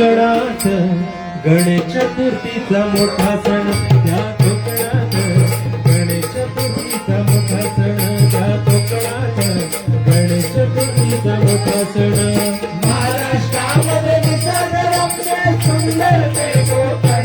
कोकणात गणेश चतुर्थीचा मोठा सण. त्या कोकणात गणेश चतुर्थीचा मोठा सण. त्या कोकणात गणेश चतुर्थीचा मोठा सण. महाराष्ट्रामध्ये सुंदर ते कोकण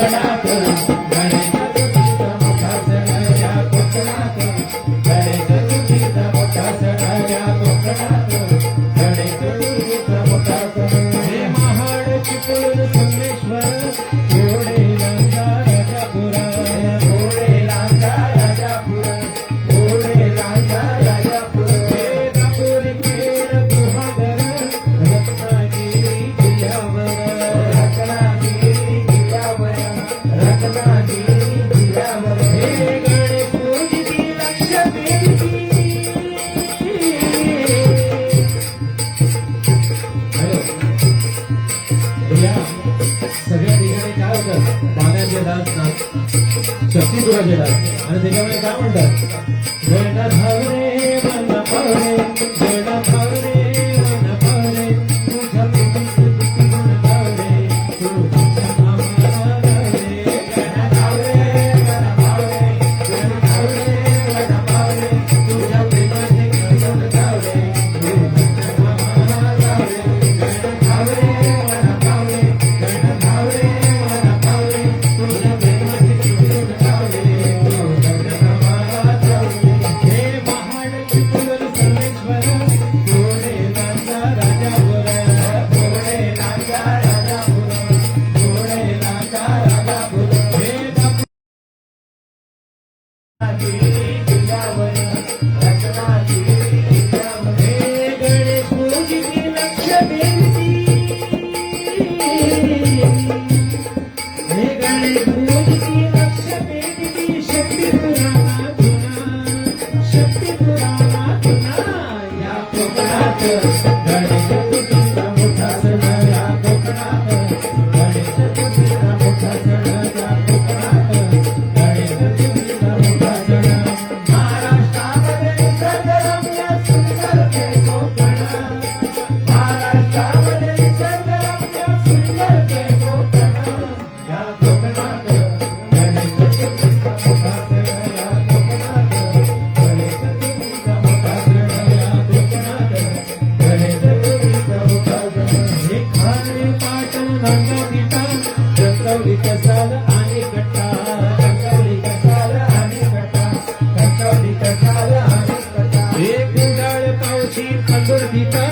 जगन्नाथ शक्ती तुला केला आणि त्याच्यामुळे काय म्हणतात? Thank you.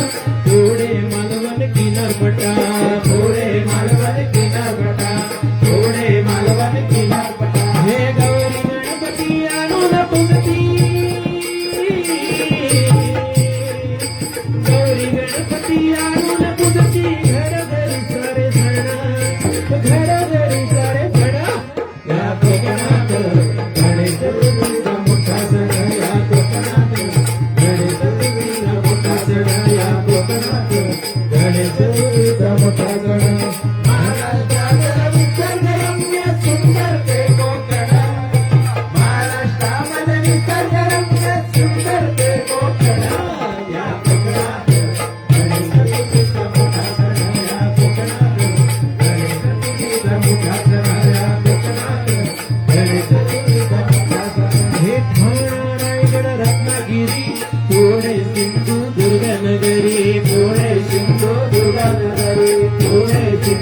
डोळ्याची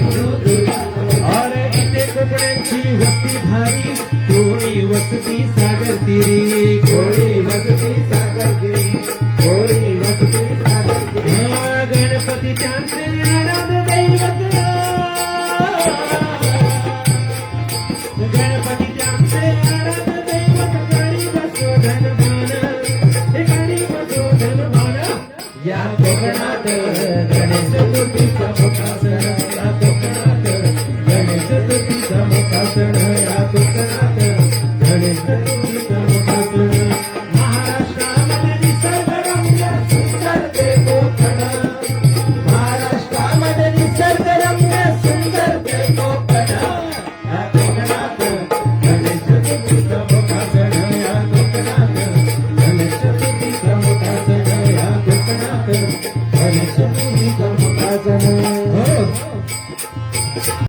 अरे इथे कोकणाची वस्ती भारी. कोणी वसती सागर तिरी.